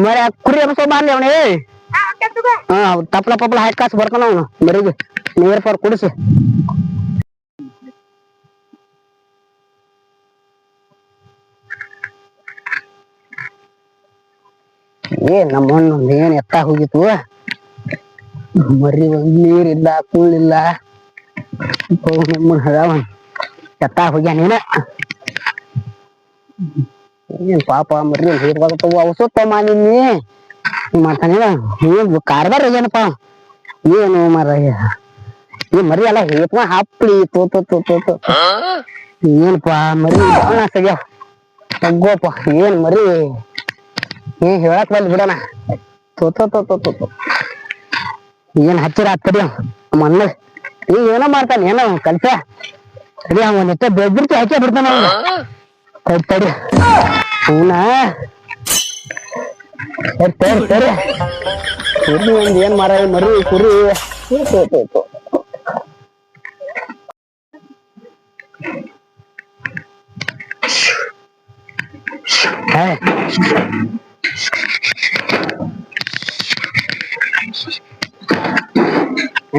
ಅಮ್ಮರ ಕುರಿ ಎಬ್ಸೋ ಬಾರ್ಲಿ ಅವನೇ ಹಾ ತಪ್ಪಲ ಪಪ್ಪಲ ಹಾಕಿ ಕಾಸು ಬರ್ತಾನ ಅವನು ಮರಿಗೆ ನೀರ್ ಫಾರ್ ಕುಡಿಸಿ ಏ ನಮ್ಮಣ್ಣ ಏನ್ ಎತ್ತ ಹೋಗಿತ್ತು ಮರಿ ಒಂದ್ ನೀರಿಲ್ಲ ಕೂಳಿಲ್ಲ ನಮ್ಮಣ್ಣ ಅದಾವ ಎತ್ತ ಹೋಗ್ಯಾನ ಏನ ಪಾಪ ಮರಿ ಹೇರ್ವಾಗತ್ತವು ಔಷಧ ಮಾನಿನಿ ಮಾಡ್ತಾನೆ ಏನ್ ಕಾರ್ಬಾರ್ ಏನಪ್ಪ? ಏನು ಮರಯ್ಯ ಈ ಮರಿ ಎಲ್ಲ ಹೇತ್ಮ ಹಪ್ಪಳಿ ತೋತ ತೋತ ಏನಪ್ಪ ಮರಿ ಬಾಳ ಸಗ್ಯಾವ ತಗ್ಗೋಪ ಏನ್ ಮರಿ ಏನ್ ಹೇಳಕ್ ಬಲ್ ಬಿಡಣ. ತೋತ ತೋತ ತೋ ತೋ ತೋ ತೋ. ಏನ್ ಹಚ್ಚಿರ ಹತ್ತರಿ ನಮ್ಮ ಅಣ್ಣ. ಈಗ ಏನೋ ಮಾಡ್ತಾನೆ ಏನೋ ಕಲ್ಸ ಸರಿ ಅವ ನೆಟ್ಟ ಬೆದ್ಬಿಡ್ತಿ ಹಾಕೇ ಬಿಡ್ತಾನ ಅವ್ನ. ತಡಿ ತಡಿ. ಸರಿ ಸರಿ ಸರಿ ಕುರಿ ಒಂದ್ ಏನ್ ಮಾರ ಮರಿ ಕುರಿ ತೋ, ತೋ, ತೋ, ತೋ. ಹೇ.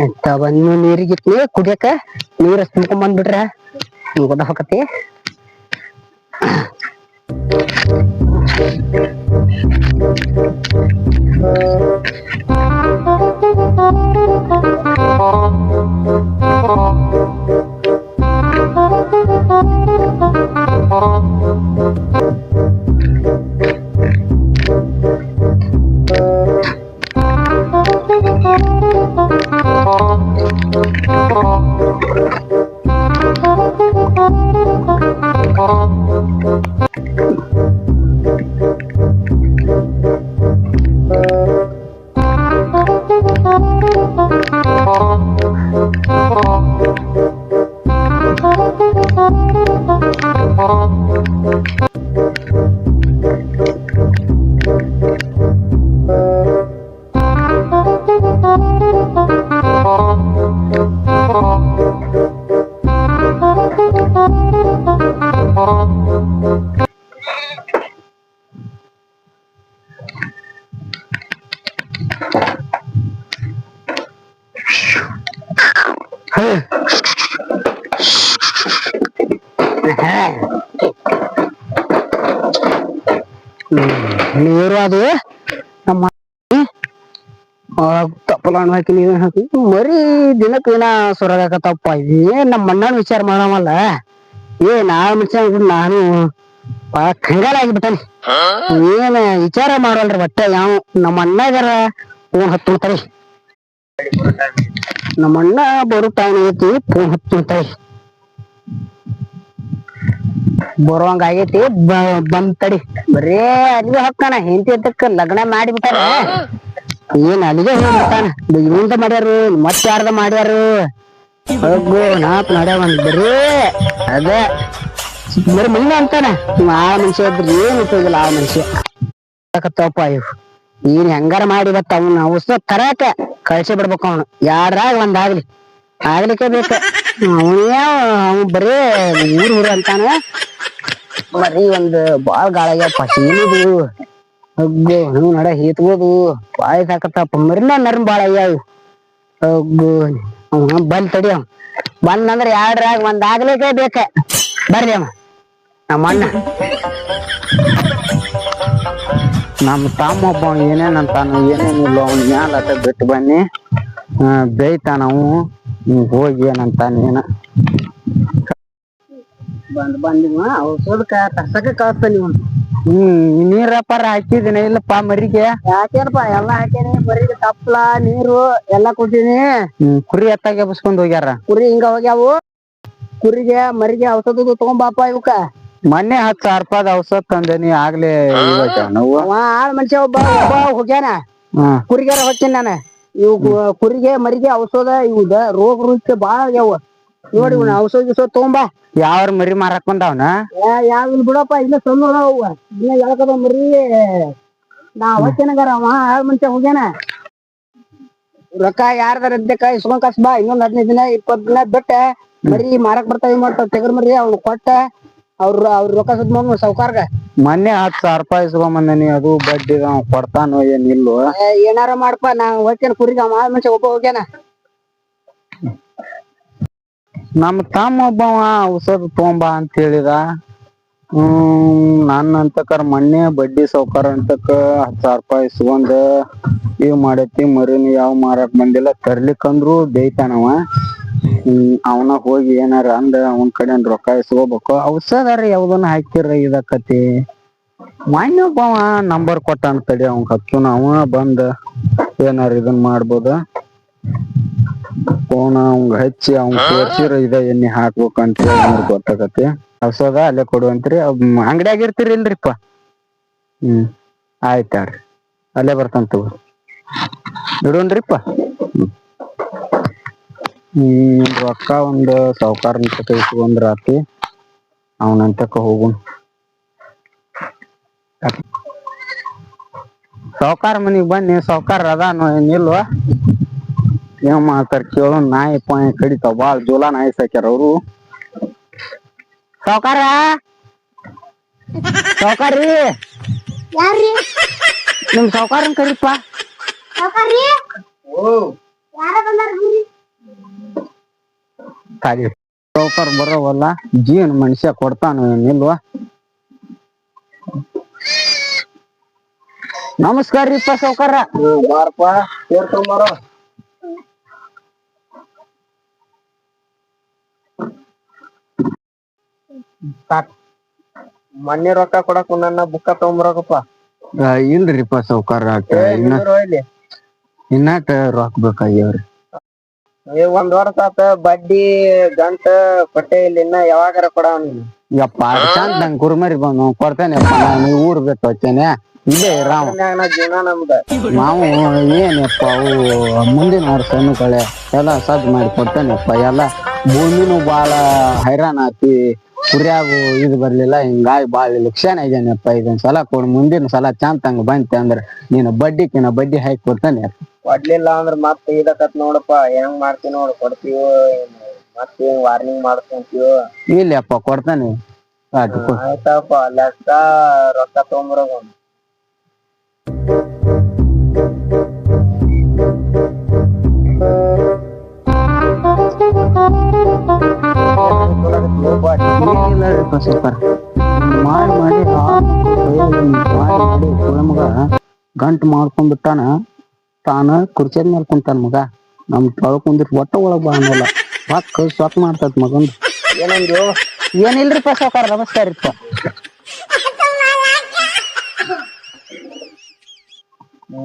ಎಂತ ಬಂದು ನೀರಿಗಿತ್ನಿ ಕುಡಿಯಕ? ನೀರ ತುಂಬ್ಕೊಂಡ್ ಬಂದ್ಬಿಟ್ರ. ಗುಡ್ಡ ಹೋಗತಿ ನೀರು ತಪ್ಪಲ ಹಾಕಿ ನೀವೇನ್ ಹಾಕಿ ಮರಿ ದಿನಕ್ಕೆ ಏನ ಸೊರಗಾಕತ್ತಪ್ಪ ಏನ್ ನಮ್ಮ ಅಣ್ಣನ ವಿಚಾರ ಮಾಡಮಲ್ಲ ಏ ನಾ ಮನುಷ್ಯ ನಾನು ಕಂಗಾಲ ಆಗಿಬಿಟ್ಟಾನೆ ಏನ್ ವಿಚಾರ ಮಾಡಲ್ರಿ ಬಟ್ಟೆ ಯಾವ ನಮ್ಮ ಅಣ್ಣಗಾರ ಫೋನ್ ಹತ್ತುತ್ತಾರಿ ನಮ್ಮ ಅಣ್ಣ ಬರೋ ಟೈಮ್ ಐತಿ ಫೋನ್ ಹತ್ತುತ್ತಾರಿ ಬರುವಂಗ ಆಗೈತಿ ಬಂದ್ ತಡಿ ಬರೇ ಅಲ್ಲಿಗೆ ಹಾಕ್ತಾನ ಹೆಂಡತಿ ಅದಕ್ಕ ಲಗ್ನ ಮಾಡಿಬಿಟ್ಟಾರ ಏನ್ ಅಲ್ಲಿಗೆ ಹೋಗ್ಬಿಟ್ಟಾನ ಇವಂದ ಮಾಡ್ಯಾರು ಮತ್ ಯಾರ್ದ ಮಾಡ್ಯಾರು? ನಾಪ್ ನಡ್ಯಾವ ಬರೇ ಅದ ಬರೀ ಮೈನ ಅಂತಾನ? ಆ ಮನುಷ್ಯ ಇದ್ರಿ ಏನ್ ಉಪಯೋಗಿಲ್ಲ ಆ ಮನುಷ್ಯ ತಪ್ಪ ಇವ್? ಏನ್ ಹೆಂಗಾರ ಮಾಡಿ ಬತ್ತ ಅವ್ನ ಔಷಧ ತರಕ ಕಳ್ಸಿ ಬಿಡ್ಬೇಕು ಅವನು. ಯಾರಾಗ ಒಂದಾಗ್ಲಿ ಆಗ್ಲಿ. ಆಗ್ಲಿಕ್ಕೆ ಬೇಕ. ಅವನೇ ಅವ್ನು ಬರೇ ಊರ್ ಊರ್ ಅಂತಾನ? ಬರೀ ಒಂದ್ ಬಾಳ್ ಗಾಳಾಗ್ಯಪ್ಪ ಏನಿದು ಹಗ್ಗು ನೀವು ನಡ ಹೀತ್ಬೋದು ಬಾಯಿ ಸಾಕತ್ತಪ್ಪ ಮರಿನ ನರ್ಮ್ ಬಾಳ ಆಗ್ಯಾವ. ಅಗ್ಗೋ ಬಂದ್ ತಡಿ ಅವ್. ಬಂದಂದ್ರ ಎರಡ್ರಾಗ ಒಂದ್ ಆಗ್ಲಿಕ್ಕೆ ಬೇಕ. ಬರ್ರಿ ಅವ. ನಮ್ಮ ಅಣ್ಣ. ನಮ್ಮ ತಮ್ಮ ಒಬ್ಬ ಏನೇನ್ ಅಂತಾನ ಏನೇನಿಲ್ಲ ಅವ್ನ ಮ್ಯಾಲ ಅಟ ಬಿಟ್ಟು ಬನ್ನಿ. ಆ, ಬೇಯ್ತಾನ ಅವು. ಹೋಗಿ ಏನಂತಾನ ಏನ. ಬಂದ್ ಬಂದಿವ ಔಷಧಕ್ಕ ತರ್ಸಕ ಕಳ್ಸ್ತಾನ ಇವ್ನು ಹ್ಮ್ ನೀರ ಪರ ಹಾಕಿದಿನ ಇಲ್ಲಪ್ಪ ಮರಿಗೆ. ಯಾಕೇನಪ್ಪ ಎಲ್ಲಾ ಹಾಕೇನಿ ಮರಿಗೆ ತಪ್ಪಲ ನೀರು ಎಲ್ಲಾ ಕೊಟ್ಟಿನಿ ಕುರಿ ಎತ್ತಾಗ ಬಸ್ಕೊಂಡ್ ಹೋಗ್ಯಾರ. ಕುರಿ ಹಿಂಗ ಹೋಗ್ಯಾವು. ಕುರಿಗೆ ಮರಿಗೆ ಔಷಧ ತಗೊಂಬಾಪ ಇವಕ್ಕ. ಮೊನ್ನೆ ಹತ್ತು ಸಾವಿರ ರೂಪಾಯಿ ಔಷಧ ತಂದೇನಿ ಆಗ್ಲೇ ನಾವು. ಆಳ್ ಮನುಷ್ಯ ಒಬ್ಬ ಒಬ್ಬ ಹೋಗ್ಯಾನ. ಕುರಿಗಾರ ಹೊಕ್ಕಿನ ನಾನು. ಇವ್ ಕುರಿಗೆ ಮರಿಗೆ ಔಷಧ ಇವ್ದ ರೋಗ ರುಚಿ ಬಾಳ ಆಗ್ಯಾವ. ನೋಡಿ ಇವ್ನ ಔಷಧ ಗಿಸೋ ತಗೊಂಬಾ. ಯಾವ್ರ ಮರಿ ಮಾರಕ್ ಬಂದಾವನ ಯಾವ ಬಿಡಪ್ಪ ಇಲ್ಲ ಸಣ್ಣ ಅವ್ವ. ಇನ್ನ ಎಳಕದ ಮರಿ. ನಾ ಅವತ್ತೇನಗಾರ ಅವ ಆಳ್ ಮನುಷ್ಯ ಹೋಗ್ಯಾನ. ರೊಕ್ಕ ಯಾರ್ದಾರ ಇದ್ದಕ್ಕ ಇಸ್ಕೊಂಡ್ ಕಾಸ್ ಬಾ. ಇನ್ನೊಂದ್ ಹದಿನೈದು ದಿನ ಇಪ್ಪತ್ ದಿನ ಬಿಟ್ಟ. ಮರಿ ಮಾರಕ್ ಬರ್ತಾವ ಮಾಡ್ತಾವ ತೆಗರ್ ಮರಿ ಅವ್ನ ಕೊಟ್ಟ. ಅವ್ರ ಅವ್ರ ರೊಕ್ಕ ಸುತ್ತ ಸಾವ್ಕಾರ್ಗ. ಮೊನ್ನೆ ಹತ್ತು ಸಾವಿರ ರೂಪಾಯಿ ಇಸ್ಕೊಂಬಂದಿ ಅದು ಬಡ್ಡಿ ಕೊಡ್ತಾನೋ ಏನಿಲ್ಲೋ ಏನಾರ ಮಾಡಪ್ಪ ನಾ ಹೋಗ್ತೇನೆ ಕುರಿಗ ಮಾಡ್ ಮನುಷ್ಯ ಒಬ್ಬ ಹೋಗ್ಯಾನ. ನಮ್ಮ ತಮ್ಮ ಒಬ್ಬವ ಔಷಧ ತಗೊಂಬಾ ಅಂತ ಹೇಳಿದ. ಹ್ಮ್ ನನ್ನ ಅಂತಕರ್ ಮೊನ್ನೆ ಬಡ್ಡಿ ಸೌಕಾರ ಅಂತಕ ಹತ್ತು ಸಾವಿರ ರೂಪಾಯಿ ಇಸ್ಕೊಂಡ್ ಇವ್ ಮಾಡೈತಿ ಮರಿನ, ಯಾವ ಮಾರಾಕ್ ಬಂದಿಲ್ಲ. ತರ್ಲಿಕ್ಕಂದ್ರು ಬೇಯ್ತಾನವ ಹ್ಮ್, ಅವನ ಹೋಗಿ ಏನಾರ ಅಂದ ಅವನ್ ಕಡೆ ರೊಕ್ಕ ಇಸ್ಕೋಬೇಕು. ಔಷಧಾರ ಯಾವ್ದನ್ನ ಹಾಕಿರ ಇದಕ್ಕತಿ ಮೊನ್ನೆ ಒಬ್ಬವ ನಂಬರ್ ಕೊಟ್ಟಾನ ತಡಿ ಅವ್ನ್ ಅವ ಬಂದ ಏನಾರ ಇದನ್ ಮಾಡ್ಬೋದ. ಫೋನ್ ಅವಂಗ ಹಚ್ಚಿ ಅವ್ನ್ ತೋರ್ಸಿರ ಇದ ಎಣ್ಣೆ ಹಾಕ್ಬೇಕಂತ ಹೇಳಿ ಅವ್ನಿಗ್ ಗೊತ್ತಾಗತ್ತೆ ಔಷಧ ಅಲ್ಲೇ ಕೊಡುವಂತ್ರಿ. ಅಂಗಡಿಯಾಗ ಇರ್ತೀರಿ ಇಲ್ರಿಪ್ಪ ಹ್ಮ್ ಆಯ್ತಾರ್ರಿ ಅಲ್ಲೇ ಬರ್ತಾನ ತಗೋ. ಇಡೋನ್ರಿಪ್ಪ ಹ್ಮ್. ರೊಕ್ಕ ಒಂದ್ ಸಾವ್ಕಾರನ ತಕ ಇಸ್ಕೊಂಡ್ರ ಆತಿ ಅವನಂತಕ ಹೋಗುನ್. ಸಾವ್ಕಾರ ಮನಿಗ್ ಬನ್ನಿ. ಸಾವ್ಕಾರ ಅದಾನು ಏನಿಲ್ವಾ ಏನ್ ಮಾಡ್ತಾರ ಕೇಳೋ ನಾಯಿ ಪಾಯಿ ಕಡಿತಾವ. ಬಾಳ ಜೋಲ ನಾಯಿ ಸಾಕ್ಯಾರ ಅವರು. ಸಾವ್ಕಾರ? ಸಾವ್ಕಾರ್ರಿ ಯಾರ್ರಿ? ನಿಮ್ ಸಾವ್ಕಾರನ್ ಕರಿಪ್ಪ. ಸಾವ್ಕಾರ್ರಿ ಯಾರ ಸಾವ್ಕಾರ ಬರೋವಲ್ಲ ಜೀವನ ಮನುಷ್ಯ ಕೊಡ್ತಾನ ಏನಿಲ್ವಾ ನಮಸ್ಕಾರ ರೀಪ್ಪ ಸಾವ್ಕಾರ. ಬಾರಪ್ಪ ಸೇರ್ಕೊಂಬಾರ ಮೊನ್ನೆ ರೊಕ್ಕ ಕೊಡಕ್ ನನ್ನ ಬುಕ್ಕ ತಗೊಂಬರಕಪ್ಪ. ಇಲ್ರಿಪ್ಪ ಸಾವ್ಕಾರ ಇನ್ನ ಇನ್ನಾಟ ರೊಕ್ಕ ಬೇಕಾಗ್ಯಾವ್ರಿ. ಏ ಒಂದ್ ವರ್ಷ ಆತ ಬಡ್ಡಿ ಗಂಟ ಕೊಟ್ಟೆ ಇಲ್ಲ ಇನ್ನ ಯಾವಾಗಾರ ಕೊಡವ ನೀನು ಯಪ್ಪ ಚಂದ ನಂಗೆ ಕುರ್ಮರಿ ಬಂದು ಕೊಡ್ತೇನೆ ನಾನು ಊರ್ ಬಿಟ್ಟು ಹೋಗ್ತೇನೆ ಇಲ್ಲೇ ರಾಮ. ನಾ ಜೀವನ ನಮ್ದ. ನಾವು ಏನಪ್ಪ ಅವು ಮುಂದಿನ ವರ್ಷ ಕಳೆ ಎಲ್ಲ ಸದ್ ಮಾಡಿ ಕೊಡ್ತೇನೆಪ್ಪ ಎಲ್ಲ ಭೂಮಿನೂ ಬಾಳ ಹೈರಾಣ ಆತಿ ಕುರಿಯಾಗು ಇದು ಬರ್ಲಿಲ್ಲ ಹಿಂಗಾಗಿ ಬಾಳ ಲಕ್ಷಣ ಇದೇನಪ್ಪ ಇದನ್ ಸಲ ಕೊಡ್ ಮುಂದಿನ ಸಲ ಚಂದ ಹಂಗ ಬಂತೆ ಅಂದ್ರೆ ಬಡ್ಡಿ ಬಡ್ಡಿಕಿನ ಬಡ್ಡಿ ಹಾಕಿ ಕೊಡ್ತಾನೆ. ಕೊಡ್ಲಿಲ್ಲ ಅಂದ್ರ ಮತ್ತ ಇದಕತ್ ನೋಡಪ್ಪ ಹೆಂಗ್ ಮಾಡ್ತೀವಿ ನೋಡ್ ಕೊಡ್ತೀವೋ ಏನ್ ಮತ್ತೆ ವಾರ್ನಿಂಗ್ ಮಾಡ್ಕೊಂತೀವೋ. ಇಲ್ಲಪ್ಪ ಕೊಡ್ತಾನೆ. ಆಯ್ತು ಕೊಡು. ಆಯ್ತಪ್ಪ ಲೆಕ್ಕ ರೊಕ್ಕ ತಗೊಂಬರೋಗ ಸೂಪರ್ ಮಾಡಿ ಮಾಡಿ ಮಾಡಿ ಮಾಡಿ ಮಗ ಗಂಟು ಮಾಡ್ಕೊಂಡ್ಬಿಟ್ಟಾನ ತಾನ ಕುರ್ಚಿದ ಮೇಲೆ ಕುಂತಾನ ಮಗ. ನಮ್ ಕುಂದಿಟ್ ಒಟ್ಟ ಒಳಗ್ ಬಂದಿಲ್ಲ ಪಕ್ಕ ಸ್ವತ್ ಮಾಡ್ತದ ಮಗಂದು. ಏನಂದ್ರು ಏನಿಲ್ರಿ ಸಾವ್ಕಾರ? ನಮಸ್ಕಾರ ರೀಪ್ಪ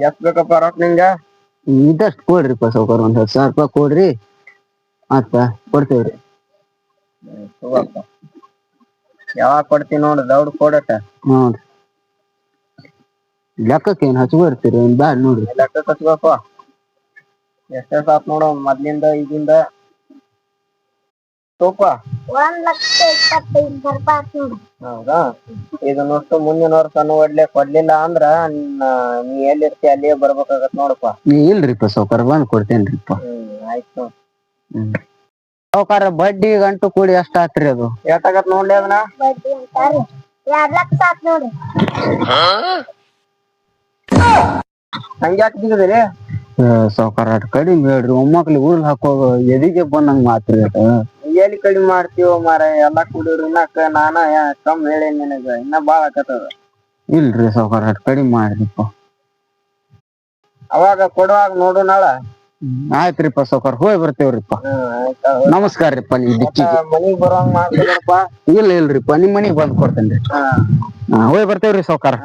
ಎಷ್ಟ್ ಬೇಕಪ್ಪ ರೊಕ್ಕ ನಿಂಗ? ಇದಷ್ಟು ಕೊಡ್ರಿ ಸಾವ್ಕಾರ ಒಂದ್ ಹತ್ತು ಸಾವಿರ ರೂಪಾಯಿ ಕೊಡ್ರಿ. ಮತ್ತ ಕೊಡ್ತೇವ್ರಿ. ತಗೋಪ್ಪ. ಯಾವಾಗ ಕೊಡ್ತೀನಿ ನೋಡು ದೌಡ್ ಕೊಡಟ ನೋಡ್ರಿ ಲೆಕ್ಕಕ್ಕೆ ಏನ್ ಹಚ್ಕೊಡ್ತೀರಿ ಏನ್ ಬ್ಯಾಡ ನೋಡ್ರಿ ಲೆಕ್ಕ ಕಟ್ಬೇಕು ಎಷ್ಟೆಷ್ಟ್ ಆತ್ ನೋಡು ಮೊದ್ಲಿಂದ ಈಗಿಂದ. ತೂಕ ಒಂದ್ ಲಕ್ಷ ಇಪ್ಪತ್ತೈದು ರೂಪಾಯಿ ಆತ್ ನೋಡ್ರಿ ಹೌದಾ? ಇದನ್ನಷ್ಟು ಮುಂದಿನ ವರ್ಷ ನೋಡ್ಲೆ ಕೊಡ್ಲಿಲ್ಲ ಅಂದ್ರ ನಿನ್ನ ನೀ ಎಲ್ಲಿರ್ತಿ ಅಲ್ಲಿಯೇ ಬರ್ಬೇಕಾಗತ್ ನೋಡಪ್ಪ. ನೀ ಇಲ್ರಿಪ್ಪ ಸೌಕರ್ಯ ಬಂದ್ ಕೊಡ್ತೇನ್ರಿಪ್ಪ. ಹ್ಮ್ ಆಯ್ತು ಸಾವ್ಕಾರ ಬಡ್ಡಿ ಗಂಟು ಕೂಡಿ ಅಷ್ಟಾತ್ರಿ ಆತ್ರಿ ಅದು? ಎಷ್ಟಾಗತ್ ನೋಡ್ಲಿ ಅದನ್ನ? ಬಡ್ಡಿ ಅಂತಾರಿ ಎರಡ್ ಲಕ್ಷ ಆತ್ ನೋಡ್ರಿ. ಹಂಗ್ಯಾಕ್ ಬಿದ್ದದ್ರಿ ಸಾವ್ಕಾರ ಅಟ್ ಕಡಿಮೆ ಹೇಳ್ರಿ. ಒಮ್ಮಕ್ಳಿಗೆ ಉರುಳ್ ಹಾಕೋ ಎದಿಗೆ ಬಂದಂಗ್ ಮಾತ್ರಿ ಅದ. ಎಲ್ಲಿ ಕಡಿಮೆ ಮಾಡ್ತೀವೋ ಮಾರ ಎಲ್ಲಾ ಕುಡಿಯೋರು ಇನ್ನಕ್ಕ ನಾನ ಯಾ- ಕಮ್ ಹೇಳೇನ್ ನಿನಗ. ಇನ್ನ ಬಾಳ ಆಕತ್ತದ ಇಲ್ರಿ ಸಾವ್ಕಾರ ಅಟ್ ಕಡಿಮೆ ಮಾಡ್ರಿಪ್ಪ ಅವಾಗ ಕೊಡುವಾಗ ನೋಡು ನಾಳ. ಆಯ್ತ್ರಿಪ್ಪ ಸೋಕರ್ ಹೋಗಿ ಬರ್ತೇವ್ರಿಪ್ಪ. ಹ್ಮ್ ಆಯ್ತಾ ನಮಸ್ಕಾರ ರೀಪ್ಪ ನೀವು ದಿಕ್ಕಿಗೆ. ಮನಿಗ್ ಬರೋಂಗ್ ಮಾಡ್ತೀರಪ್ಪ ಇಲ್ಲ ಇಲ್ರಿಪ್ಪ ನಿಮ್ ಮನಿಗ್ ಬಂದ್ ಕೊಡ್ತೇನ್ರಿ ಹೋಗಿ ಬರ್ತೇವ್ರಿ ಸೋಕರ್.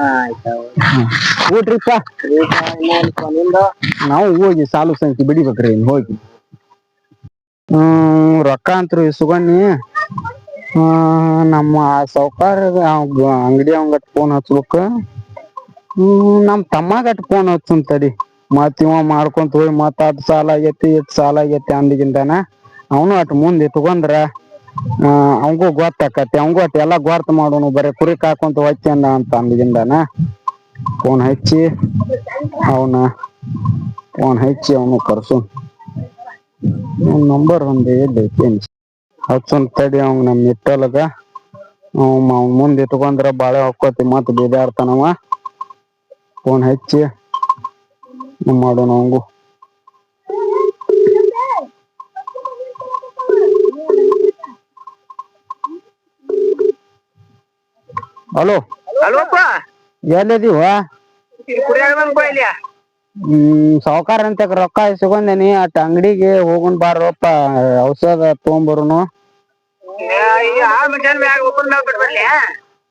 ಊಟ್ರಿಪ್ಪ? ನಾವು ಹೋಗಿ ಸಾಲು ಸಂಖ್ಯೆ ಬಿಡಿಬೇಕ್ರಿ ಇನ್ ಹೋಗಿ. ಹ್ಮ್ ರೊಕ್ಕ ಅಂತ್ರು ಸುಗಣ್ಣಿ. ನಮ್ಮ ಸೌಕಾರ ಅಂಗಡಿ ಅವಂಗಟ್ ಫೋನ್ ಹಚ್ಬೇಕು. ಹ್ಮ್ ನಮ್ ತಮ್ಮಗಟ್ ಫೋನ್ ಹಚ್ಚುನ್ ತಡಿ. ಮತ್ ಇವ ಮಾಡ್ಕೊಂತ ಹೋಗಿ ಮತ್ ಅದ್ ಸಾಲ ಆಗೈತಿ, ಇದ್ ಸಾಲ ಆಗೈತಿ ಅಂದಿಗಿಂದನ ಅವನು ಅಟ್ ಮುಂದ್ ಇಟ್ಕೊಂಡ್ರ ಅವಂಗೂ ಗೊತ್ತಾಕತಿ, ಅವಂಗೂ ಅಟ್ ಎಲ್ಲಾ ಗೊತ್ತ ಮಾಡೋನು, ಬರೀ ಕುರಿ ಕಾಕೊಂತ ಹೋಗ್ತೇನ ಅಂತ ಅಂದಿಗಿಂದನ ಫೋನ್ ಹಚ್ಚಿ ಅವನ ಫೋನ್ ಹಚ್ಚಿ ಅವನು ಕರ್ಸು. ನಂಬರ್ ಒಂದು ಎದ್ದೈತಿ ಹಚ್ಚನ್ ತಡಿ ಅವ್ನ ನಮ್ ಇಟ್ಟಲಗ ಅವ್ ಮುಂದ್ ಇಟ್ಕೊಂಡ್ರ ಬಾಳೆ ಹೊಕ್ಕೋತಿ ಮತ್ ಬೇದಾಡ್ತಾನವ ಫೋನ್ ಹಚ್ಚಿ ಮಾಡೋಣ ಹಂಗು ಹಲೋ. ಹಲೋ ಎಲ್ಲಿದೀವ ಹ್ಮ್ ಸಾವ್ಕಾರ ಅಂತ ರೊಕ್ಕ ಇಸ್ಕೊಂಡೇನಿ? ಅಟ್ ಅಂಗಡಿಗೆ ಹೋಗೋಣ ಬಾರಪ್ಪ ಔಷಧ ತಗೊಂಬರುನು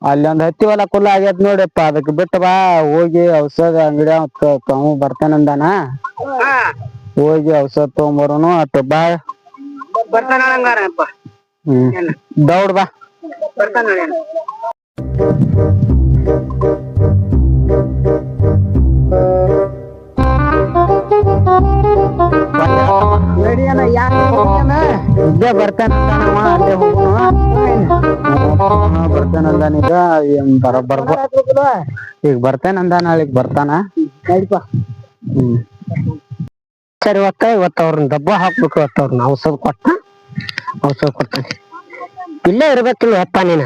ಆ ಮಿಷನ್ ಮ್ಯಾಗ ಓಪನ್ ಮ್ಯಾಗ ಬಿಡ್ಬರ್ಲಿ ಅಲ್ಲಿ ಒಂದ್ ಹತ್ತಿ ಹೊಲ ಕುಲ್ಲ ಆಗ್ಯದ ನೋಡಪ್ಪ ಅದಕ್ ಬಿಟ್ಟ ಬಾ ಹೋಗಿ ಔಷಧ ಅಂಗಡಿ ಅವ ಬರ್ತಾನಂದಾನ ಹೋಗಿ ಔಷಧ ತಗೊಂಬರೋನು ಅಟ್ ಬಾ. ಹ್ಮ್. ದೌಡ್ ಬಾ. ಬರ್ತಾನ ಬರ್ತಾನಂದಾನೀಗ ಏನ್ ಬರ ಬರ್ಬ ಈಗ ಅಂದ ನಾಳೆಗ್ ಬರ್ತಾನ. ಸರಿ, ಇವತ್ತ ಇವತ್ತ ಅವ್ರನ್ನ ದಬ್ಬ ಹಾಕ್ಬೇಕು, ಇವತ್ತ ಅವ್ರನ್ನ ಔಷಧ ಕೊಟ್ಟ, ಔಷಧ ಕೊಡ್ತಾನೆ ಇಲ್ಲೇ ಇರ್ಬೇಕಿಲ್ಲ ಅಪ್ಪ ನೀನ.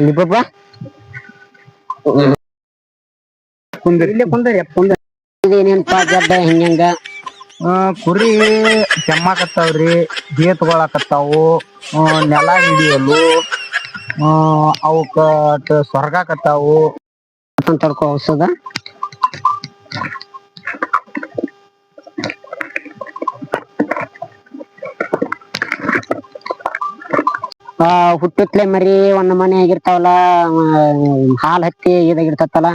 ನಿಬ್ಬಪ್ಪ ಕುಂದ್ರಿ ಇಲ್ಲೇ ಕುಂದರಿ ಕುಂದರಿ ಇದೇನೇನಪ್ಪ ಗಡ್ಡ ಹಿಂಗಂಗ ಆ, ಕುರಿ ಕೆಮ್ಮಾಕತ್ತಾವ್ರಿ ಗೇತ್ಗೊಳಕತ್ತಾವು ಆ, ನೆಲ ಹಿಡಿಯಲು ಆ, ಅವಕ್ಕ ಅಟ್ ಸ್ವರ್ಗಾಕತ್ತಾವು ಅಂತ ತಡ್ಕೋ ಔಷಧ ಆ ಹುಟ್ಟುತ್ಲೆ ಮರಿ ಒಂದ್ ಮನೆ ಆಗಿರ್ತಾವಲ್ಲ ಹಾಲ್ ಹತ್ತಿ ಇದಾಗಿರ್ತತಲ್ಲ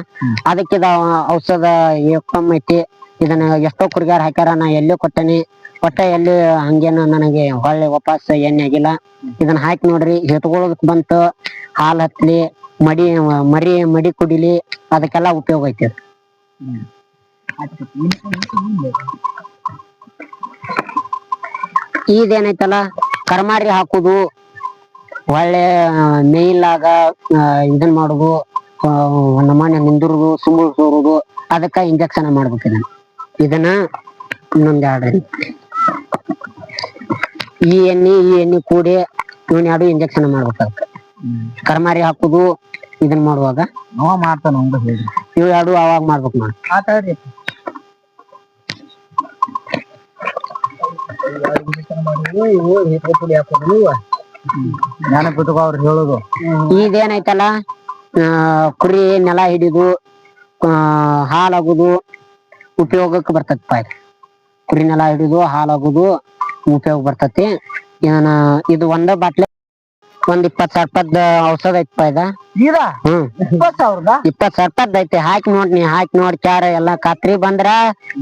ಅದಕ್ಕೆ ಇದ ಔಷಧ ಎಪ್ಪಮ್ ಐತಿ. ಇದನ್ನ ಎಷ್ಟೋ ಕುರ್ಗಾರ ಹಾಕ್ಯಾರ ನಾ ಎಲ್ಲೂ ಕೊಟ್ಟೇನಿ. ಒಟ್ಟ ಎಲ್ಲಿ ಹಂಗೇನು ನನಗೆ ಹೊಳ್ಳಿ ವಾಪಸ್ ಎಣ್ಣೆ ಆಗಿಲ್ಲ. ಇದನ್ನ ಹಾಕಿ ನೋಡ್ರಿ ಎತ್ಕೊಳ್ಳೋದಕ್ ಬಂತು ಹಾಲ್ ಹತ್ಲಿ ಮಡಿ ಮರಿ ಮಡಿ ಕುಡಿಲಿ ಅದಕ್ಕೆಲ್ಲ ಉಪಯೋಗ ಐತಿ. ಇದೇನೈತಲ್ಲ ಕರ್ಮಾರಿ ಹಾಕುದು ಒಳ್ಳೆ ಮೇಯ್ಲಾಗ ಇದನ್ ಮಾಡುದು ಆ, ಒಂದ್ ಮನೆ ನಿಂದಿರುದು ಸುಂಬುಳು ಸೋರುದು ಅದಕ್ಕ ಇಂಜೆಕ್ಷನ್ ಮಾಡ್ಬೇಕು ಇದನ್ನ ಇದನ್ನ ಇನ್ನೊಂದ್ ಎರಡು ಈ ಎಣ್ಣೆ ಈ ಎಣ್ಣೆ ಕೂಡಿ ಇವನ್ ಎರಡು ಇಂಜೆಕ್ಷನ್ ಮಾಡ್ಬೇಕು ಅದಕ್ಕ ಕರ್ಮಾರಿ ಹಾಕುದು ಇದನ್ ಮಾಡುವಾಗ ಅವ ಮಾಡ್ತಾನ ಇವ್ ಎರಡು ಅವಾಗ ಮಾಡ್ಬೇಕು ನೋಡಿ ಆತಾಡ್ರಿ ನೆನಪಿಟ್ಕೋ ಅವ್ರು ಹೇಳುದು. ಇದೇನೈತಲ್ಲ ಆ, ಕುರಿ ನೆಲ ಹಿಡಿದು ಹಾಲಾಗುದು ಉಪಯೋಗಕ್ಕೆ ಬರ್ತದಪ್ಪ ಇದು. ಕುರಿ ನೆಲ ಹಿಡಿದು ಹಾಲಾಗುದು ಉಪಯೋಗ ಬರ್ತತಿ. ಏನ ಇದು ಒಂದ ಬಾಟ್ಲೆ ಒಂದ್ ಇಪ್ಪತ್ ಸಾವಿರ ರೂಪಾಯ್ದ ಔಷಧ ಐತಪ್ಪ ಇದ. ಹ್ಮ್. ಇಪ್ಪತ್ ರೂಪಾಯ್ದ ಐತಿ. ಹಾಕಿ ನೋಡ್ ನೀ ಹಾಕಿ ನೋಡ್ ಚಾರ ಎಲ್ಲಾ ಖಾತ್ರಿ ಬಂದ್ರ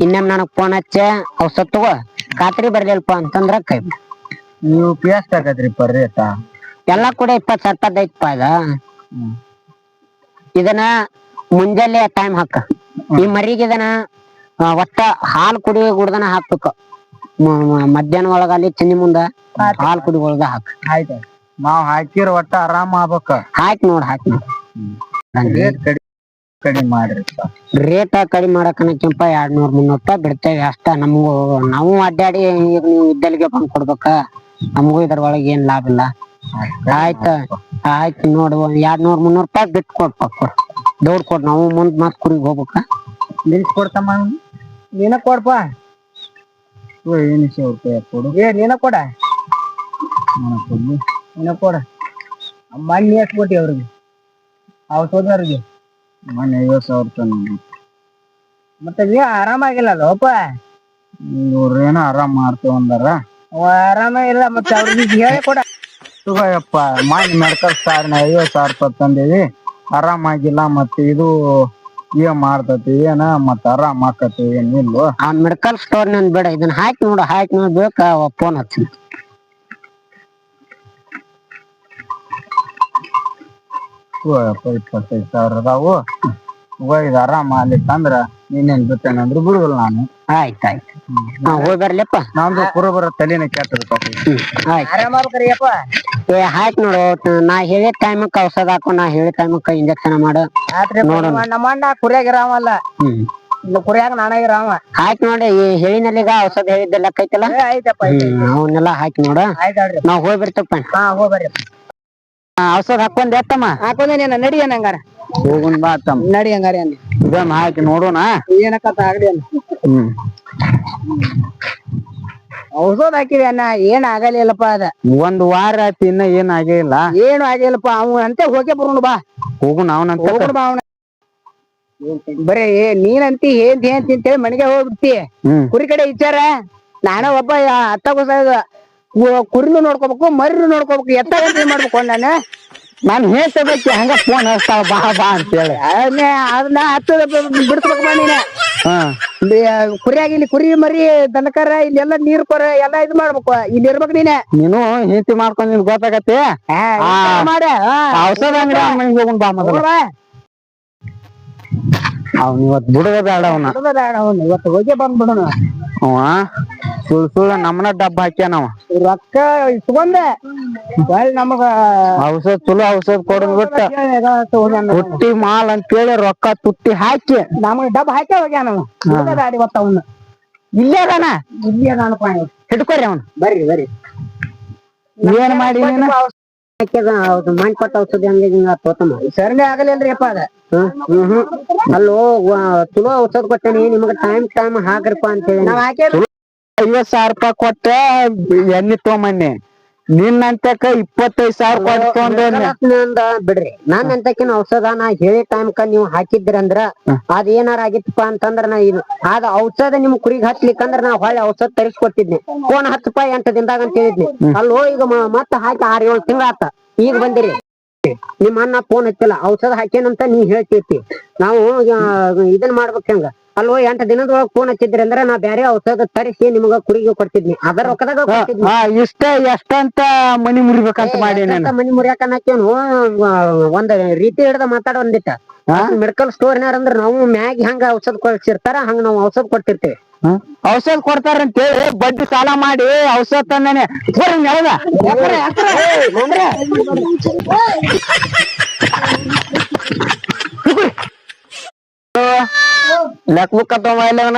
ಇನ್ನೊಮ್ಮೆ ನನಗ್ ಫೋನ್ ಹಚ್ಚ ಔಷಧ ತಗೋ. ಖಾತ್ರಿ ಬರ್ಲಿಲ್ಪ ಅಂತಂದ್ರ ಕೈ ನೀವು ಎಸ್ ತಗದ್ರಿ ಪರ್ ರೇಟ ಎಲ್ಲಾ ಕೂಡ ಇಪ್ಪತ್ ಸಾವಿರ ರೂಪಾಯಿ ಐತಪ್ಪ ಇದ ಇದನ್ನ ಮುಂಜಾನೆ ಟೈಮ್ ಹಾಕ. ಈ ಮರಿಗೆ ಇದನ್ನ ಆ, ಒಟ್ಟ ಹಾಲು ಕುಡಿ ಗುಡ್ದನ ಹಾಕ್ಬೇಕು. ಮ- ಮ- ಮಧ್ಯಾಹ್ನ ಒಳಗ ಅಲ್ಲಿ ಚಿನ್ನಿ ಮುಂದ ಹಾಲು ಕುಡಿ ಒಳಗ ಹಾಕ್. ಆಯ್ತು. ನಾವ್ ಹಾಕಿರ ಒಟ್ಟ ಆರಾಮ ಆಗ್ಬೇಕ. ಹಾಕಿ ನೋಡ್ ಹಾಕಿ ರೇಟ್ ಕಡಿಮೆ ಕಡಿಮೆ ಮಾಡ್ರಿ. ರೇಟ್ ಕಡಿಮೆ ಮಾಡಕನಕ್ಕಿಂತ ಎರಡ್ ನೂರ್ ಮುನ್ನೂರ್ ರೂಪಾಯಿ ಬಿಡ್ತೇವೆ ಅಷ್ಟ. ನಮಗೂ ನಾವು ಅಡ್ಡಾಡಿ ಈಗ ನೀವು ಇದ್ದಲ್ಲಿಗೆ ಬಂದ್ ಕೊಡ್ಬೇಕ. ನಮಗೂ ಇದ್ರ ಒಳಗೆ ಏನ್ ಲಾಭ ಇಲ್ಲ. ಆಯ್ತ ಆಯ್ತು ನೋಡು ಒಂದ್ ಎರಡ್ ನೂರ್ ಮುನ್ನೂರ್ ರೂಪಾಯಿ ಬಿಟ್ಟು ಕೊಡ್ಬೇಕು ದೌಡ್ ಕೊಡ್ ನಾವು ಮುಂದ್ ಮತ್ ಕುರಿಗ್ ಹೋಗ್ಬೇಕ. ನಿಲ್ಸ್ ಕೊಡ್ತಮ್ಮ. ನೀನ ಕೊಡ್ಪ. ಏನ್ ಸಾವಿರ ರೂಪಾಯಿ ಕೊಡು. ಏ ನೀನ ಕೊಡ. ನೀನ ಕೊಡ. ಮಣ್ಣಿ ಎಷ್ಟು ಕೊಟ್ಟಿ ಅವ್ರಿಗೆ? ಔಷಧವ್ರಿಗೆ ಮೊನ್ನೆ ಐವತ್ ಸಾವಿರ ರೂಪಾಯಿ ಮತ್ತೆ ನೀ ಆರಾಮಾಗಿಲ್ಲ ಲೋಪ ಇವ್ರು ಏನೋ ಆರಾಮ್ ಮಾಡ್ತೇವ ಅಂದಾರ. ಆರಾಮ ಇಲ್ಲ ಮತ್ತೆ ಅವ್ರಿಗೆ ಹೇಳಿ ಕೊಡ. ತಗೋಯಪ್ಪ ಮಾಡಿ ಮೆಡಿಕಲ್ ಸ್ಟಾರ್ನ ಐವತ್ತು ಸಾವಿರ ರೂಪಾಯಿ ತಂದೀವಿ. ಆರಾಮಾಗಿಲ್ಲ ಮತ್ತೆ ಇದು ಏನ್ ಮಾಡ್ತತಿ ಏನ ಮತ್ತ ಆರಾಮ್ ಆಕತಿ ಏನಿಲ್ವ ಆ ಮೆಡಿಕಲ್ ಸ್ಟೋರ್ ನನ್ ಬೇಡ ಇದನ್ನ ಹಾಕಿ ನೋಡು ಹಾಕಿ ನೋಡ್ಬೇಕ ಫೋನ್ ಹಚ್ಚಿ. ತಗೋಯಪ್ಪ ಇಪ್ಪತ್ತೈದು ಸಾವಿರ ಅದಾವು. ಇದು ಆರಾಮ ಆಗ್ಲಿಕ್ಕಂದ್ರ ನೀನೇನ್ ಬಿಡ್ತೇನೆ ಅಂದ್ರೆ ಬಿಡುವಲ್ಲ ನಾನು. ಆಯ್ತ್ ಆಯ್ತ್. ಹಾ ಹೋಗಿ ಬರ್ಲಿಪ್ಪ ನಂದು ಕುರುಬರ ತಲೆನ ಕೆಟ್ಟದ ಪಾಪ. ಏ ಹಾಕ್ ನೋಡು ನಾ ಹೇಳಿದ ಟೈಮಕ್ಕ ಔಷಧ ಹಾಕು ನಾ ಹೇಳಿದ ಟೈಮಕ್ಕ ಇಂಜೆಕ್ಷನ್ ಮಾಡು. ನೋಡೋಣ. ನಮ್ಮ ಅಣ್ಣ ಕುರಿಯಾಗ ಹ್ಮ್. ಇಲ್ಲ ಕುರಿಯಾಗ ನಾನಾಗ ಇರಾವ. ಆಯ್ತು ನೋಡಿ ಈ ಹೇಳಿನಲ್ಲಿಗ ಔಷಧ ಹೇಳಿದ್ದೆಲ್ಲ ಕೈತಲ್ಲ ಆಯ್ತಪ್ಪ ಹ್ಮ್ ಅವನ್ನೆಲ್ಲ ಹಾಕಿ ನೋಡು. ಆಯ್ತಾಳ್ರಿ ನಾವ್ ಹೋಗಿ ಬರ್ತಪ್ಪ ಹಾ ಹೋಗ್ಬರ್ರಿ ಔಷಧ ಹಾಕೊಂಡ್ ಎತ್ತಮ್ಮ ಹಾಕೊಂಡೆ ನೀನ ನಡಿ ಹಂಗಾರ. ಹೋಗುನ್ ಬಾ ತಮ್ಮ. ನಡಿ ಹಂಗಾರಿ ಅಂದಿ ಇದನ್ನ ಹಾಕಿ ನೋಡೋಣ. ಏನಕ್ಕತ್ತ ಆಗ್ಲಿ ಅನ್ನ ಹ್ಮ್. ಔಷಧ ಹಾಕಿವಿ ಅನ್ನ ಏನ್ ಆಗಲಿಲ್ಲಪ್ಪ ಅದ. ಒಂದ್ ವಾರ ಆಯ್ತು ಇನ್ನ ಏನ್ ಆಗೇ ಇಲ್ಲ. ಏನು ಆಗಿಲ್ಲಪ್ಪ ಅವ ಅಂತೆ ಹೋಗೇ ಬರೋಣ ಬಾ. ಹೋಗುಣ ಅವನಂತ ಹೋಗೋಣ ಬಾ ಅವನ. ಬರೇ ಏ ನೀನಂತಿ ಏನ್ ಏನ್ ಅಂತೇಳಿ ಮನೆಗೆ ಹೋಗ್ಬಿಡ್ತಿ. ಹ್ಮ್. ಕುರಿ ಕಡೆ ವಿಚಾರ ನಾನ ಒಬ್ಬ ಅತ್ತ ಕುರಿನು ನೋಡ್ಕೋಬೇಕು ಮರಿನು ನೋಡ್ಕೋಬೇಕು ಎತ್ತ ಮಾಡ್ಬೇಕು ನಾನು ನಾನ್ ಹೇಳ್ತಬೇಕು ಹಂಗ ಫೋನ್ ಹಚ್ತಾವ ಬಾ ಬಾ ಅಂತೇಳಿ. ಅದನ್ನ ಅದನ್ನ ಹತ್ತದ ಬಿಡಿಸ್ಬೇಕು ನೀನ. ಹಾ. ಕುರಿಯಾಗಿ ಇಲ್ಲಿ ಕುರಿ ಮರಿ ದನಕರ ಇಲ್ಲೆಲ್ಲ ನೀರ್ ಕೊರ ಎಲ್ಲ ಇದು ಮಾಡ್ಬೇಕು. ಇಲ್ಲಿ ಇರ್ಬೇಕು ನೀನೆ. ನೀನು ಹಿಂತಿ ಮಾಡ್ಕೊಂಡ್ ನಿನ್ ಗೊತ್ತಾಗತ್ತೆ. ಮಾಡ. ಔಷಧ ಅಂಗಡಿ ಮನೆಗೆ ಬಾ ಮೊದಲು. ಅವ್ನ ಇವತ್ ಬಿಡುದ ಬೇಡ ಅವನ. ಬೇಡ ಅವ್ನು. ಇವತ್ತು ಹೋಗಿ ಬಂದ್ಬಿಡೋಣ. ಅವ ಸುಳ್ ಸುಳ್ಳ ನಮ್ಮನ ಡಬ್ಬ ಹಾಕ್ಯಾನವ ರೊಕ್ಕ ಇಟ್ಕೊಂಡೆ ಒಳ್ಳೆ ನಮಗ. ಔಷಧ ಚಲೋ ಔಷಧ ಕೊಡೋದ್ ಬಿಟ್ಟ ನಮಗ ತುಟ್ಟಿ ಮಾಲ್ ಅಂತೇಳಿ ರೊಕ್ಕ ತುಟ್ಟಿ ಹಾಕಿ. ಡಬ್ಬ ಹಾಕಿ ಹೋಗ್ಯಾನ ಗಾಡಿ ಅವನು. ಇಲ್ಲೇ ಅದಾನ? ಇಲ್ಲೇ ಅದಾನಪ್ಪ. ಹಿಡ್ಕೊರಿ ಅವನು. ಬರ್ರಿ ಬರ್ರಿ. ಏನ್ ಮಾಡಿ ನೀನು? ಮಣ್ ಕೊಟ್ಟ ಔಷಧಿ ಹಂಗ ತೋತಮ್ಮ. ಸರಣಿ ಆಗಲಿಲ್ರಿ ಅಪ್ಪ ಅದ. ಅಲ್ಲೋ ವ- ಚಲೋ ಔಷಧ ಕೊಟ್ಟೇನಿ ನಿಮ್ಗ ಟೈಮ್ ಟೈಮ್ ಹಾಕ್ರಪ್ಪ ಅಂತೇಳಿ. ನಾವ್ ಹಾಕೇವಿ ಐವತ್ ಸಾವಿರ ರೂಪಾಯಿ ಕೊಟ್ಟ ಎಣ್ಣೆ ತಗೊಂಬನ್ನಿ. ನಿನ್ನಂತಕ ಇಪ್ಪತ್ತೈದ್ ಸಾವಿರ ಕೊಟ್ಟು ಬಿಡ್ರಿ. ನಾನ್ ಅಂತಕಿನ ಔಷಧ ನಾ ಹೇಳಿ ಟೈಮ್ಕ ನೀವು ಹಾಕಿದ್ರಂದ್ರ ಅದ ಏನಾರ ಆಗಿತ್ತಪ್ಪ ಅಂತಂದ್ರ ನಾ ಇದು ಅದ ಔಷಧ ನಿಮ್ ಕುರಿಗ್ ಹತ್ಲಿಕ್ಕಂದ್ರ ನಾ ಹೊಳ್ಳಿ ಔಷಧ ತರಿಸ್ಕೊಟ್ಟಿದ್ನಿ. ಫೋನ್ ಹತ್ತು ರೂಪಾಯಿ ಎಂಟ ದಿನದಾಗ ಅಂತ ಹೇಳಿದ್ನಿ. ಅಲ್ಲೋ ಈಗ ಮ- ಮತ್ತ ಹಾಕಿ ಆರ್ ಏಳು ತಿಂಗಳ ಆತ. ಈಗ ಬಂದಿರಿ. ನಿಮ್ಮ ಅಣ್ಣ ಫೋನ್ ಹಚ್ಚಿಲ್ಲ. ಔಷಧ ಹಾಕೇನಂತ ನೀ ಹೇಳ್ತೈತಿ ನಾವು ಆ, ಇದನ್ ಮಾಡ್ಬೇಕ ಹೆಂಗ? ಅಲ್ವೋ ಎಂಟ ದಿನದೊಳಗ ಫೋನ್ ಹಚ್ಚಿದ್ರಿ ಅಂದ್ರ ನಾ ಬ್ಯಾರೆ ಔಷಧ ತರಿಸಿ ನಿಮಗ ಕುರಿಗೆ ಕೊಡ್ತಿದ್ನಿ ಅದರ ರೊಕ್ಕದಾಗ ಕೊಡ್ತಿದ್ನಿ ಇಷ್ಟ ಎಷ್ಟಂತ ಮನಿ ಮುರಿಬೇಕಂತ ಮಾಡಿ ಅಂತ ಮನಿ ಮುರಿಯಾಕ ಅನ್ನಕೇನು ಒಂದ್ ರೀತಿ ಹಿಡ್ದ ಮಾತಾಡ ಒಂದಿಟ್ಟ ಮೆಡಿಕಲ್ ಸ್ಟೋರ್ನಾರ ಅಂದ್ರ ನಾವು ಮ್ಯಾಗ್ ಹೆಂಗ ಔಷಧ ಕೊಡ್ಸಿರ್ತಾರ ಹಂಗ ನಾವು ಔಷಧ ಕೊಡ್ತಿರ್ತೇವೆ ಔಷಧ ಕೊಡ್ತಾರ ಅಂತೇಳಿ ಬಡ್ಡಿ ಸಾಲ ಮಾಡಿ ಔಷಧ ತಂದಾನೆ ಲೆಕ್ಕ ಬುಕ್ ತಗೊಂಬ ಅವನ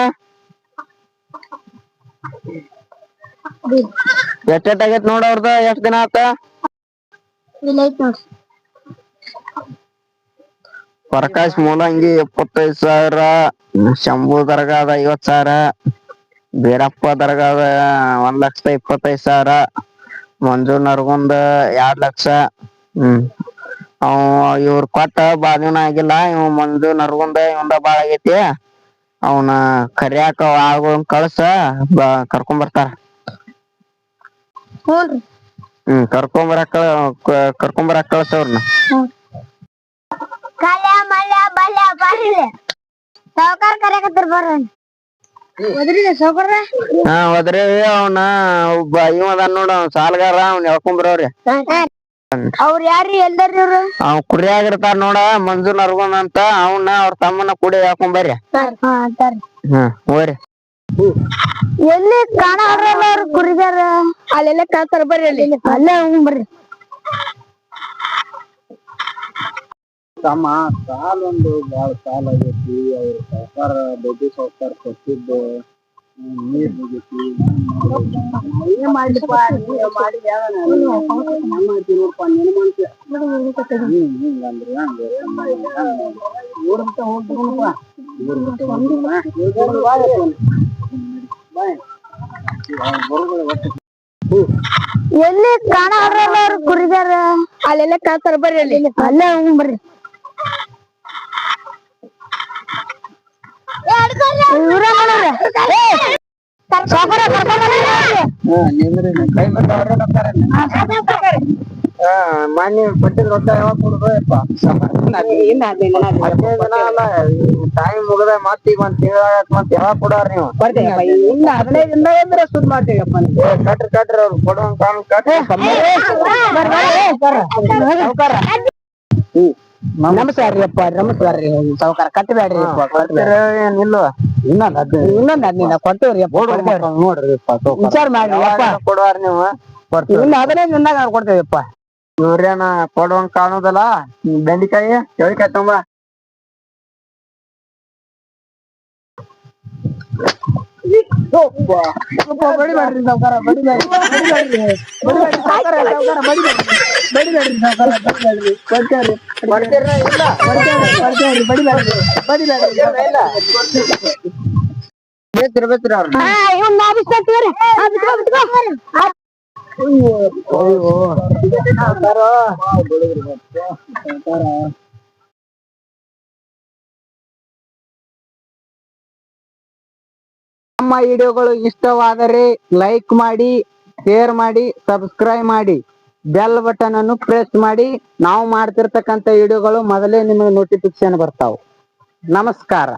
ಎಷ್ಟ್ ಎಷ್ಟ್ ಆಗೈತ್ ನೋಡ ಅವ್ರದ ಎಷ್ಟ್ ದಿನ ಆತ ಇಲ್ಲ ಪ್ರಕಾಶ್ ಮೂಲಂಗಿ ಎಪ್ಪತ್ತೈದ್ ಸಾವಿರ, ಶಂಭು ದರ್ಗಾದ ಐವತ್ ಸಾವಿರ, ಬೀರಪ್ಪ ದರ್ಗಾದ ಒಂದ್ ಲಕ್ಷದ ಇಪ್ಪತ್ತೈದ್ ಸಾವಿರ ಮಂಜು ನರ್ಗುಂದ ಎರಡ್ ಲಕ್ಷ. ಹ್ಮ್. ಅವ ಇವ್ರ ಕೊಟ್ಟ ಬಾದಿನ ಆಗಿಲ್ಲ, ಇವ ಮಂಜು ನರ್ಗುಂದ ಇವಂದ ಬಾಳ ಆಗೈತಿ. ಅವನ ಕರ್ಯಾಕ ಆಳ್ಗಳನ್ ಕಳ್ಸ ಬಾ ಕರ್ಕೊಂಡ್ ಬರ್ತಾರ. ಹ್ಞೂನ್ರಿ ಹ್ಮ್ ಕರ್ಕೊಂಡ್ ಬರಾಕ ಕರ್ಕೊಂಡ್ ಬರಾಕ ಕಳ್ಸ ಅವ್ರನ್ನ ಕಲ್ಯ ಮಲ್ಯ ಬಲ್ಯ ಬರ್ರಿ ಸಾವ್ಕಾರ ಕರೆಕತ್ತಿರ್ ಬರ್ರಿ ಒದ್ರಿ ಸಾವ್ಕಾರ ಹಾ ಹೋದ್ರಿ ಅವನ ಒಬ್ಬ ಇವ ಅದಾನ ನೋಡ ಅವ್ನ ಸಾಲ್ಗಾರ ಅವ್ನ ಹೇಳ್ಕೊಂಡ್ ಬರೋರಿ. ಅವ್ರ ಯಾರ್ರಿ ಎಲ್ದಾರ್ರಿ ಇವ್ರು? ಅವ್ ಕುರಿಯಾಗಿರ್ತಾರ ನೋಡ ಮಂಜು ನರ್ಗೊಂಡ್ ಅಂತ ಅವನ್ನ ಅವ್ರ ತಮ್ಮನ ಕೂಡಿ ಹಾಕೊಂಬರ್ರಿ ಬರ್ರಿ. ಹಾ ಅಂತಾರ್ರಿ ಹೋರಿ ಎಲ್ಲಿ ಕಾಣವ್ರಲ್ಲ ಅವ್ರ ಕುರಿಗಾರ ಅಲ್ಲೆಲ್ಲ ಕಾತಾರ ಬರ್ರಿ ಅಲ್ಲಿ. ಅಲ್ಲೇ ಹೋಗ್ ಬರ್ರಿ. ತಮ್ಮ ಸಾಲ ಒಂದು ಬಾಳ ಸಾಲ ಆಗೈತಿ ಅವ್ರ ಸರ್ಕಾರ ದೊಡ್ಡ ಸರ್ಕಾರ ಕೊಟ್ಟಿದ್ದು. ಹ್ಮ್, ನೀರ್ ಹೋಗೈತಿ ಏನ್ ಮಾಡ್ಲಿಪ್ಪ ನೀವ್ ಮಾಡಿದ್ ಯಾವ್ದನ? ನಮ್ಮ ಐತಿ ನೋಡ್ಪ, ನಿನ್ ಮಾಡ್ತೀಯ. ಹ್ಮ್, ಹಿಂಗ್ ಅಂದ್ರೆ ಹಂಗೆ. ಊರ್ ಬಿಟ್ಟ ಹೋಗ್ಬಿಡುನಪ್ಪ. ಊರ್ ಬಿಟ್ಟ ಹೋಗ್ಬಿಡುನ. ಹೋಗ್ಬಿಡು ಬಾ ಇವತ್ತು. ಹ್ಮ್, ಬಾ. ಅವ್ನ್ ಬರೋದು ಒಟ್ಟು ಎಲ್ಲಿ ಕಾಣವ್ರಲ್ಲ ಅವ್ರ ಕುರಿಗಾರ ಅಲ್ಲೆಲ್ಲ ಕಾತಾರ ಬರ್ರಿ ಅಲ್ಲಿ ಅಲ್ಲೇ ಹೋಗ್ ಬರ್ರಿ ಮೊನ್ನೆ ಕೊಟ್ಟಿದ್ ರೊಕ್ಕ ಯಾವಾಗ ಕೊಡುದು ಯಪ್ಪ? ಹದಿನೈದು ದಿನ ಅಲ್ಲ, ಟೈಮ್ ಮುಗದ ಮತ್ತ್ ಈಗ ಒಂದ್ ತಿಂಗಳ ಮತ್ತ್ ಯಾವಾಗ ಕೊಡೋರ್ ನೀವು ಇನ್ನ ಹದಿನೈದು ದಿನ ಅಂದ್ರೆ ಸುದ್ ಮಾಡ್ತೀವಪ್ಪ ಕಟ್ರಿ ಕಟ್ರಿ ಅವ್ರು ಕೊಡುವಂಗ್ ಕಾಲ ಕಟ್ರಿ ನಮಸ್ಕಾರ ರೀ ಅಪ್ಪ ನಮಸ್ಕಾರ ರೀ ಸಾವುಕಾರ ಕಟ್ಟಬೇಡ್ರಿ ಏನಿಲ್ಲ ಇನ್ನೊಂದ್ ಹದಿನೈದು ಇನ್ನೊಂದ್ ಹದಿನೈದು ಕೊಡ್ತೇವ್ರಿ ಅಪ್ಪ ಕೊಡ್ತೇವ್ರಿ. ನೋಡ್ರಿ ವಿಚಾರ ಮಾಡ್ರಿ ಅಪ್ಪ. ಕೊಡುವಾರ ನೀವು? ಕೊಡ್ತೀವಿ ಇನ್ನು ಹದಿನೈದು ದಿನದಾಗ ನಾವು ಕೊಡ್ತೇವಪ್ಪ ಇವ್ರೇನ ಕೊಡುವಂಗ ಕಾಣುದಲ್ಲ? ಬೆಂಡಿಕಾಯಿ ಚೌಳಿಕಾಯಿ ತುಂಬ ಬಡಿ ಬ್ಯಾಡ್ರಿ ಸಾವುಕಾರ ಬಡಿ ಬ್ಯಾಡ್ರಿ ಬಡಿ ಬ್ಯಾಡ್ರಿ ಬಡಿ ಬ್ಯಾಡ್ರಿ ಸಾವುಕಾರ ಸಾವುಕಾರ ಬಡಿ ಬ್ಯಾಡ್ರಿ ಸಾವುಕಾರ ಕೊಡ್ತೇವ್ರಿ ಕೊಡ್ತೀರಾ ಇಲ್ಲ. ಕೊಡ್ತೇವ್ರಿ ಕೊಡ್ತೇವ್ರಿ ಇಲ್ಲ ಅವ್ರ ಬಿಟ್ಕೋ ನಮ್ಮ ವಿಡಿಯೋಗಳು ಇಷ್ಟವಾದರೆ ಲೈಕ್ ಮಾಡಿ ಶೇರ್ ಮಾಡಿ ಸಬ್ಸ್ಕ್ರೈಬ್ ಮಾಡಿ. ಬೆಲ್ ಬಟನ್ ಅನ್ನು ಪ್ರೆಸ್ ಮಾಡಿ ನಾವು ಮಾಡ್ತಿರ್ತಕ್ಕಂಥ ವಿಡಿಯೋಗಳು ಮೊದಲೇ ನಿಮಗೆ ನೋಟಿಫಿಕೇಶನ್ ಬರ್ತಾವ. ನಮಸ್ಕಾರ.